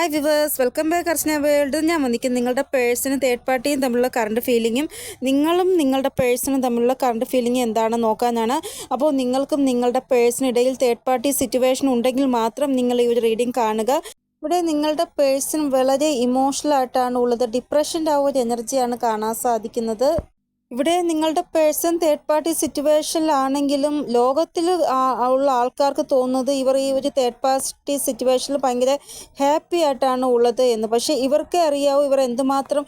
Hi viewers welcome back Archana world ഞാൻ വന്നിരിക്കും നിങ്ങളുടെ പേഴ്സണും തേർഡ് പാർട്ടിയും തമ്മിലുള്ള കറണ്ട് ഫീലിങ്ങും നിങ്ങളും നിങ്ങളുടെ പേഴ്സണും തമ്മിലുള്ള കറണ്ട് ഫീലിംഗ് എന്താണെന്ന് നോക്കാനാണ്. അപ്പോൾ നിങ്ങൾക്കും നിങ്ങളുടെ പേഴ്സണിടയിൽ തേർഡ് പാർട്ടി സിറ്റുവേഷൻ ഉണ്ടെങ്കിൽ മാത്രം നിങ്ങൾ ഈ ഒരു റീഡിംഗ് കാണുക. ഇവിടെ നിങ്ങളുടെ പേഴ്സൺ വളരെ ഇമോഷണൽ ആയിട്ടാണ് ഉള്ളത്. ഡിപ്രഷന്റെ ആ ഒരു എനർജിയാണ് കാണാൻ സാധിക്കുന്നത്. ഇവിടെ നിങ്ങളുടെ പേഴ്സൺ തേർഡ് പാർട്ടി സിറ്റുവേഷനിലാണെങ്കിലും ലോകത്തിൽ ഉള്ള ആൾക്കാർക്ക് തോന്നുന്നത് ഇവർ ഈ ഒരു തേർഡ് പാർട്ടി സിറ്റുവേഷനിൽ ഭയങ്കര ഹാപ്പി ആയിട്ടാണ് ഉള്ളത് എന്ന്. പക്ഷേ ഇവർക്കേ അറിയാവൂ ഇവർ എന്തുമാത്രം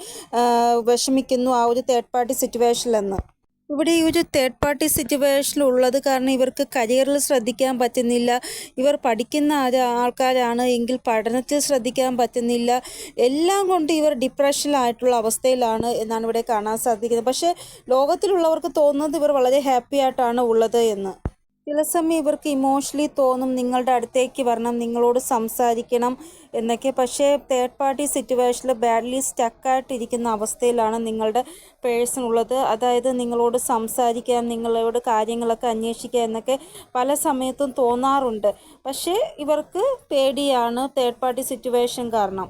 വിഷമിക്കുന്നു ആ ഒരു തേർഡ് പാർട്ടി സിറ്റുവേഷനിലെന്ന് ഇവിടെ ഈ ഒരു തേർഡ് പാർട്ടി സിറ്റുവേഷൻ ഉള്ളത് കാരണം ഇവർക്ക് കരിയറിൽ ശ്രദ്ധിക്കാൻ പറ്റുന്നില്ല. ഇവർ പഠിക്കുന്ന ആൾക്കാരാണ് എങ്കിൽ പഠനത്തിൽ ശ്രദ്ധിക്കാൻ പറ്റുന്നില്ല. എല്ലാം കൊണ്ട് ഇവർ ഡിപ്രഷനിലായിട്ടുള്ള അവസ്ഥയിലാണ് എന്നാണ് ഇവിടെ കാണാൻ സാധിക്കുന്നത്. പക്ഷേ ലോകത്തിലുള്ളവർക്ക് തോന്നുന്നത് ഇവർ വളരെ ഹാപ്പി ആയിട്ടാണ് ഉള്ളത് എന്ന്. ചില സമയം ഇവർക്ക് ഇമോഷണലി തോന്നും നിങ്ങളുടെ അടുത്തേക്ക് വരണം നിങ്ങളോട് സംസാരിക്കണം എന്നൊക്കെ. പക്ഷേ തേർഡ് പാർട്ടി സിറ്റുവേഷനിൽ ബാഡ്ലി സ്റ്റക്കായിട്ടിരിക്കുന്ന അവസ്ഥയിലാണ് നിങ്ങളുടെ പേഴ്സൺ ഉള്ളത്. അതായത് നിങ്ങളോട് സംസാരിക്കാൻ നിങ്ങളോട് കാര്യങ്ങളൊക്കെ അന്വേഷിക്കുക എന്നൊക്കെ പല സമയത്തും തോന്നാറുണ്ട്. പക്ഷേ ഇവർക്ക് പേടിയാണ് തേർഡ് പാർട്ടി സിറ്റുവേഷൻ കാരണം.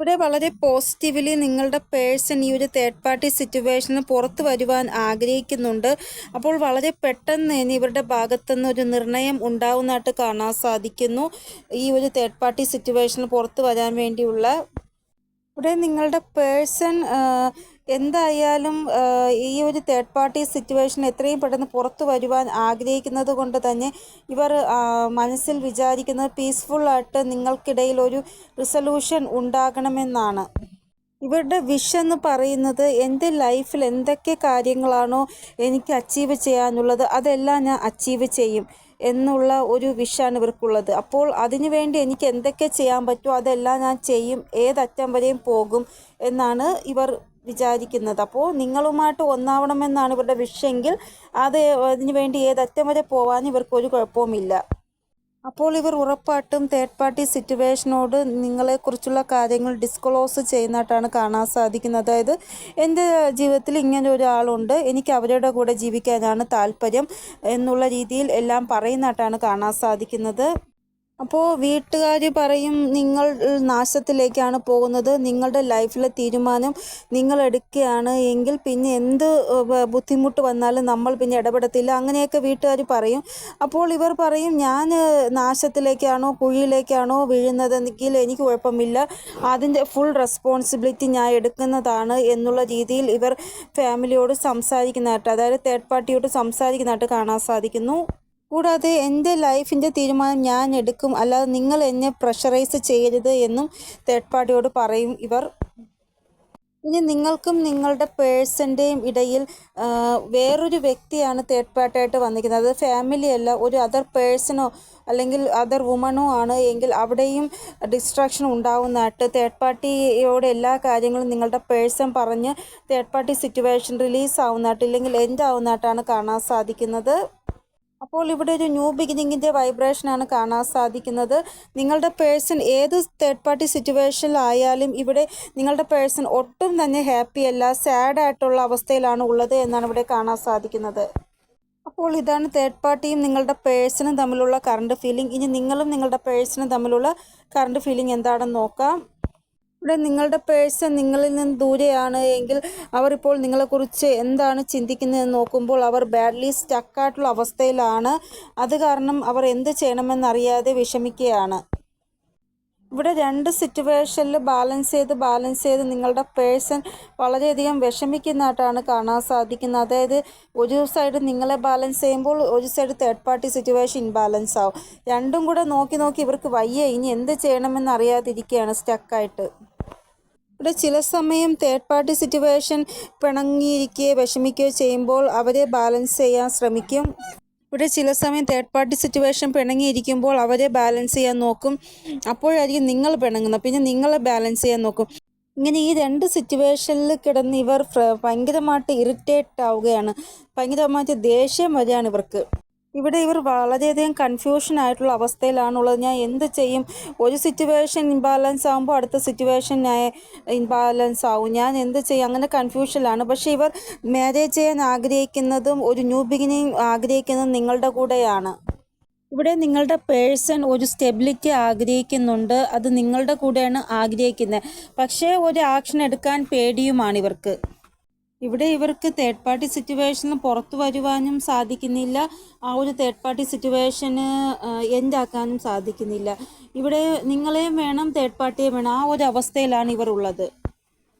ഇവിടെ വളരെ പോസിറ്റീവ്ലി നിങ്ങളുടെ പേഴ്സൺ ഈ ഒരു തേർഡ് പാർട്ടി സിറ്റുവേഷന് പുറത്തു വരുവാൻ ആഗ്രഹിക്കുന്നുണ്ട്. അപ്പോൾ വളരെ പെട്ടെന്ന് തന്നെ ഇവരുടെ ഭാഗത്തുനിന്ന് ഒരു നിർണയം ഉണ്ടാവുന്നതായിട്ട് കാണാൻ സാധിക്കുന്നു. ഈ ഒരു തേർഡ് പാർട്ടി സിറ്റുവേഷന് പുറത്തു വരാൻ വേണ്ടിയുള്ള. ഇവിടെ നിങ്ങളുടെ പേഴ്സൺ എന്തായാലും ഈ ഒരു തേർഡ് പാർട്ടി സിറ്റുവേഷൻ എത്രയും പെട്ടെന്ന് പുറത്തു വരുവാൻ ആഗ്രഹിക്കുന്നത് കൊണ്ട് തന്നെ ഇവർ മനസ്സിൽ വിചാരിക്കുന്നത് പീസ്ഫുള്ളായിട്ട് നിങ്ങൾക്കിടയിൽ ഒരു റിസൊല്യൂഷൻ ഉണ്ടാകണമെന്നാണ്. ഇവരുടെ വിഷ് എന്ന് പറയുന്നത് എന്റെ ലൈഫിൽ എന്തൊക്കെ കാര്യങ്ങളാണോ എനിക്ക് അച്ചീവ് ചെയ്യാനുള്ളത് അതെല്ലാം ഞാൻ അച്ചീവ് ചെയ്യും എന്നുള്ള ഒരു വിഷാണ് ഇവർക്കുള്ളത്. അപ്പോൾ അതിനുവേണ്ടി എനിക്ക് എന്തൊക്കെ ചെയ്യാൻ പറ്റുമോ അതെല്ലാം ഞാൻ ചെയ്യും ഏതറ്റം വരെയും പോകും എന്നാണ് ഇവർ വിചാരിക്കുന്നത്. അപ്പോൾ നിങ്ങളുമായിട്ട് ഒന്നാവണമെന്നാണ് ഇവരുടെ വിഷയെങ്കിൽ അത് അതിനു വേണ്ടി ഏതറ്റം വരെ പോവാൻ ഇവർക്ക് ഒരു കുഴപ്പവുമില്ല. അപ്പോൾ ഇവർ ഉറപ്പായിട്ടും തേർഡ് പാർട്ടി സിറ്റുവേഷനോട് നിങ്ങളെക്കുറിച്ചുള്ള കാര്യങ്ങൾ ഡിസ്ക്ലോസ് ചെയ്യുന്നതായിട്ടാണ് കാണാൻ സാധിക്കുന്നത്. അതായത് എന്റെ ജീവിതത്തിൽ ഇങ്ങനെ ഒരാളുണ്ട്. എനിക്ക് അവരുടെ കൂടെ ജീവിക്കാനാണ് താല്പര്യം എന്നുള്ള രീതിയിൽ എല്ലാം പറയുന്നതായിട്ടാണ് കാണാൻ സാധിക്കുന്നത്. അപ്പോൾ വീട്ടുകാർ പറയും നിങ്ങൾ നാശത്തിലേക്കാണ് പോകുന്നത്. നിങ്ങളുടെ ലൈഫിലെ തീരുമാനം നിങ്ങൾ എടുക്കുകയാണ്. എങ്കിൽ പിന്നെ എന്ത് ബുദ്ധിമുട്ട് വന്നാലും നമ്മൾ പിന്നെ ഇടപെടത്തില്ല. അങ്ങനെയൊക്കെ വീട്ടുകാർ പറയും. അപ്പോൾ ഇവർ പറയും ഞാൻ നാശത്തിലേക്കാണോ കുഴിയിലേക്കാണോ വീഴുന്നതെങ്കിൽ എനിക്ക് കുഴപ്പമില്ല. അതിന്റെ ഫുൾ റെസ്പോൺസിബിലിറ്റി ഞാൻ എടുക്കുന്നതാണ് എന്നുള്ള രീതിയിൽ ഇവർ ഫാമിലിയോട് സംസാരിക്കുന്നതായിട്ട് അതായത് തേർഡ് പാർട്ടിയോട് സംസാരിക്കുന്നതായിട്ട് കാണാൻ സാധിക്കുന്നു. കൂടാതെ എന്റെ ലൈഫിന്റെ തീരുമാനം ഞാൻ എടുക്കും. അല്ലാതെ നിങ്ങൾ എന്നെ പ്രഷറൈസ് ചെയ്യരുത് എന്നും തേർഡ് പാർട്ടിയോട് പറയും ഇവർ. ഇനി നിങ്ങൾക്കും നിങ്ങളുടെ പേഴ്സന്റെയും ഇടയിൽ വേറൊരു വ്യക്തിയാണ് തേർഡ് പാർട്ടിയായിട്ട് വന്നിരിക്കുന്നത്. അത് ഫാമിലി അല്ല ഒരു അതർ പേഴ്സണോ അല്ലെങ്കിൽ അതർ വുമണോ ആണ്. എങ്കിൽ അവിടെയും ഡിസ്ട്രാക്ഷൻ ഉണ്ടാവുന്നതായിട്ട് തേർഡ് പാർട്ടിയോട് എല്ലാ കാര്യങ്ങളും നിങ്ങളുടെ പേഴ്സൺ പറഞ്ഞ് തേർഡ് പാർട്ടി സിറ്റുവേഷൻ റിലീസ് ആവുന്നതായിട്ട് ഇല്ലെങ്കിൽ എൻഡ് ആവുന്നതായിട്ടാണ് കാണാൻ സാധിക്കുന്നത്. അപ്പോൾ ഇവിടെ ഒരു ന്യൂ ബിഗിനിങ്ങിന്റെ വൈബ്രേഷനാണ് കാണാൻ സാധിക്കുന്നത്. നിങ്ങളുടെ പേഴ്സൺ ഏത് തേർഡ് പാർട്ടി സിറ്റുവേഷനിലായാലും ഇവിടെ നിങ്ങളുടെ പേഴ്സൺ ഒട്ടും തന്നെ ഹാപ്പി അല്ല സാഡ് ആയിട്ടുള്ള അവസ്ഥയിലാണ് ഉള്ളത് എന്നാണ് ഇവിടെ കാണാൻ സാധിക്കുന്നത്. അപ്പോൾ ഇതാണ് തേർഡ് പാർട്ടിയും നിങ്ങളുടെ പേഴ്സണും തമ്മിലുള്ള കറണ്ട് ഫീലിംഗ് ഇനി നിങ്ങളും നിങ്ങളുടെ പേഴ്സണും തമ്മിലുള്ള കറണ്ട് ഫീലിംഗ് എന്താണെന്ന് നോക്കാം. ഇവിടെ നിങ്ങളുടെ പേഴ്സൺ നിങ്ങളിൽ നിന്ന് ദൂരെയാണ് എങ്കിൽ അവർ ഇപ്പോൾ നിങ്ങളെക്കുറിച്ച് എന്താണ് ചിന്തിക്കുന്നതെന്ന് നോക്കുമ്പോൾ അവർ ബാഡ്ലി സ്റ്റക്കായിട്ടുള്ള അവസ്ഥയിലാണ്. അത് കാരണം അവർ എന്ത് ചെയ്യണമെന്നറിയാതെ വിഷമിക്കുകയാണ്. ഇവിടെ രണ്ട് സിറ്റുവേഷനിൽ ബാലൻസ് ചെയ്ത് ബാലൻസ് ചെയ്ത് നിങ്ങളുടെ പേഴ്സൺ വളരെയധികം വിഷമിക്കുന്നതായിട്ടാണ് കാണാൻ സാധിക്കുന്നത്. അതായത് ഒരു സൈഡ് നിങ്ങളെ ബാലൻസ് ചെയ്യുമ്പോൾ ഒരു side third party situation imbalance ആവും. രണ്ടും കൂടെ നോക്കി നോക്കി ഇവർക്ക് വയ്യ. ഇനി എന്ത് ചെയ്യണമെന്ന് അറിയാതിരിക്കുകയാണ് സ്റ്റക്കായിട്ട് ഇവിടെ ചില സമയം തേർഡ് പാർട്ടി സിറ്റുവേഷൻ പിണങ്ങിയിരിക്കുകയോ വിഷമിക്കുകയോ ചെയ്യുമ്പോൾ അവരെ ബാലൻസ് ചെയ്യാൻ ശ്രമിക്കും. ഇവിടെ ചില സമയം തേർഡ് പാർട്ടി സിറ്റുവേഷൻ പിണങ്ങിയിരിക്കുമ്പോൾ അവരെ ബാലൻസ് ചെയ്യാൻ നോക്കും. അപ്പോഴായിരിക്കും നിങ്ങൾ പിണങ്ങുന്നത്. പിന്നെ നിങ്ങളെ ബാലൻസ് ചെയ്യാൻ നോക്കും. ഇങ്ങനെ ഈ രണ്ട് സിറ്റുവേഷനിൽ കിടന്ന് ഇവർ ഭയങ്കരമായിട്ട് ഇറിറ്റേറ്റ് ആവുകയാണ്. ഭയങ്കരമായിട്ട് ദേഷ്യം വരികയാണ് ഇവർക്ക്. ഇവിടെ ഇവർ വളരെയധികം കൺഫ്യൂഷൻ ആയിട്ടുള്ള അവസ്ഥയിലാണുള്ളത്. ഞാൻ എന്ത് ചെയ്യും? ഒരു സിറ്റുവേഷൻ ഇംബാലൻസ് ആകുമ്പോൾ അടുത്ത സിറ്റുവേഷൻ ഞാൻ ഇംബാലൻസ് ആവും. ഞാൻ എന്ത് ചെയ്യും? അങ്ങനെ കൺഫ്യൂഷനിലാണ് പക്ഷേ ഇവർ മാരേജ് ചെയ്യാൻ ആഗ്രഹിക്കുന്നതും ഒരു ന്യൂ ബിഗിനിങ് ആഗ്രഹിക്കുന്നതും നിങ്ങളുടെ കൂടെയാണ്. ഇവിടെ നിങ്ങളുടെ പേഴ്സൺ ഒരു സ്റ്റെബിലിറ്റി ആഗ്രഹിക്കുന്നുണ്ട്. അത് നിങ്ങളുടെ കൂടെയാണ് ആഗ്രഹിക്കുന്നത്. പക്ഷേ ഒരു ആക്ഷൻ എടുക്കാൻ പേടിയുമാണ് ഇവർക്ക്. ഇവിടെ ഇവർക്ക് തേർഡ് പാർട്ടി സിറ്റുവേഷനിൽ പുറത്തു വരുവാനും സാധിക്കുന്നില്ല. ആ ഒരു തേർഡ് പാർട്ടി സിറ്റുവേഷന് എൻഡ് ആക്കാനും സാധിക്കുന്നില്ല. ഇവിടെ നിങ്ങളെയും വേണം തേർഡ് പാർട്ടിയെ വേണം. ആ ഒരു അവസ്ഥയിലാണ് ഇവർ ഉള്ളത്.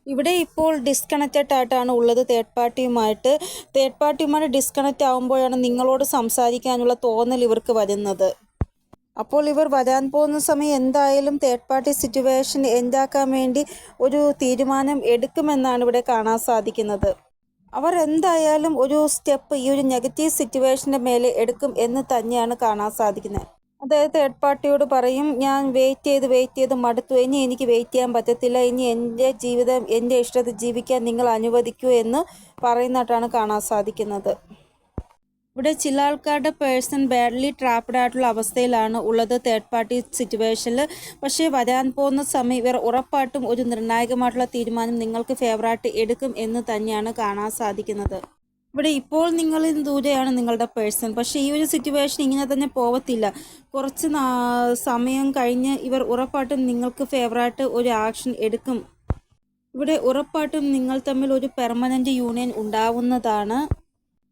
ഇവിടെ ഇപ്പോൾ ഡിസ്കണക്റ്റഡ് ആയിട്ടാണ് ഉള്ളത് തേർഡ് പാർട്ടിയുമായിട്ട് തേർഡ് പാർട്ടിയുമായിട്ട് ഡിസ്കണക്റ്റ് ആകുമ്പോഴാണ് നിങ്ങളോട് സംസാരിക്കാനുള്ള തോന്നൽ ഇവർക്ക് വരുന്നത്. അപ്പോൾ ഇവർ വരാൻ പോകുന്ന സമയം എന്തായാലും തേർഡ് പാർട്ടി സിറ്റുവേഷൻ എന്താക്കാൻ വേണ്ടി ഒരു തീരുമാനം എടുക്കുമെന്നാണ് ഇവിടെ കാണാൻ സാധിക്കുന്നത്. അവർ എന്തായാലും ഒരു സ്റ്റെപ്പ് ഈ ഒരു നെഗറ്റീവ് സിറ്റുവേഷന്റെ മേലെ എടുക്കും എന്ന് തന്നെയാണ് കാണാൻ സാധിക്കുന്നത്. അതായത് തേർഡ് പാർട്ടിയോട് പറയും ഞാൻ വെയിറ്റ് ചെയ്ത് വെയിറ്റ് ചെയ്ത് മടുത്തു. ഇനി എനിക്ക് വെയിറ്റ് ചെയ്യാൻ പറ്റത്തില്ല. ഇനി എന്റെ ജീവിതം എന്റെ ഇഷ്ടത്തിൽ ജീവിക്കാൻ നിങ്ങൾ അനുവദിക്കൂ എന്ന് പറയുന്നതായിട്ടാണ് കാണാൻ സാധിക്കുന്നത്. ഇവിടെ ചില ആൾക്കാരുടെ പേഴ്സൺ ബാഡ്ലി ട്രാപ്ഡ് ആയിട്ടുള്ള അവസ്ഥയിലാണ് ഉള്ളത് തേർഡ് പാർട്ടി സിറ്റുവേഷനിൽ പക്ഷേ വരാൻ പോകുന്ന സമയം ഇവർ ഉറപ്പായിട്ടും ഒരു നിർണായകമായിട്ടുള്ള തീരുമാനം നിങ്ങൾക്ക് ഫേവറായിട്ട് എടുക്കും എന്ന് തന്നെയാണ് കാണാൻ സാധിക്കുന്നത്. ഇവിടെ ഇപ്പോൾ നിങ്ങളിൽ ദൂരെയാണ് നിങ്ങളുടെ പേഴ്സൺ. പക്ഷേ ഈ ഒരു സിറ്റുവേഷൻ ഇങ്ങനെ തന്നെ പോവത്തില്ല. കുറച്ച് സമയം കഴിഞ്ഞ് ഇവർ ഉറപ്പായിട്ടും നിങ്ങൾക്ക് ഫേവറായിട്ട് ഒരു ആക്ഷൻ എടുക്കും. ഇവിടെ ഉറപ്പായിട്ടും നിങ്ങൾ തമ്മിൽ ഒരു പെർമനന്റ് യൂണിയൻ ഉണ്ടാവുന്നതാണ്.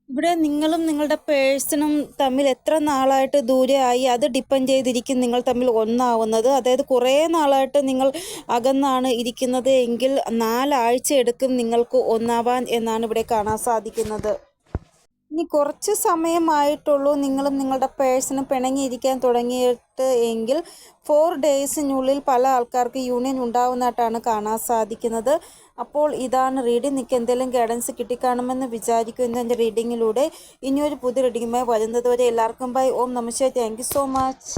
ഇവിടെ നിങ്ങളും നിങ്ങളുടെ പേഴ്സണും തമ്മിൽ എത്ര നാളായിട്ട് ദൂരെയായി അത് ഡിപ്പെൻഡ് ചെയ്തിരിക്കും നിങ്ങൾ തമ്മിൽ ഒന്നാവുന്നത്. അതായത് കുറേ നാളായിട്ട് നിങ്ങൾ അകന്നാണ് ഇരിക്കുന്നത് എങ്കിൽ നാലാഴ്ച എടുക്കും നിങ്ങൾക്ക് ഒന്നാവാൻ എന്നാണ് ഇവിടെ കാണാൻ സാധിക്കുന്നത്. ഇനി കുറച്ച് സമയമായിട്ടുള്ളൂ നിങ്ങൾ നിങ്ങളുടെ പേഴ്സണും പിണങ്ങിയിരിക്കാൻ തുടങ്ങിയിട്ട് എങ്കിൽ ഫോർ ഡേയ്സിനുള്ളിൽ പല ആൾക്കാർക്ക് യൂണിയൻ ഉണ്ടാവുന്നതായിട്ടാണ് കാണാൻ സാധിക്കുന്നത്. അപ്പോൾ ഇതാണ് റീഡിംഗ് നിങ്ങൾക്ക് എന്തെങ്കിലും ഗൈഡൻസ് കിട്ടിക്കാണുമെന്ന് വിചാരിക്കുന്നു എന്റെ റീഡിങ്ങിലൂടെ ഇനിയൊരു പുതിയ റീഡിങ്ങുമായി വരുന്നത് വരെ എല്ലാവർക്കും bye Om namaste thank so much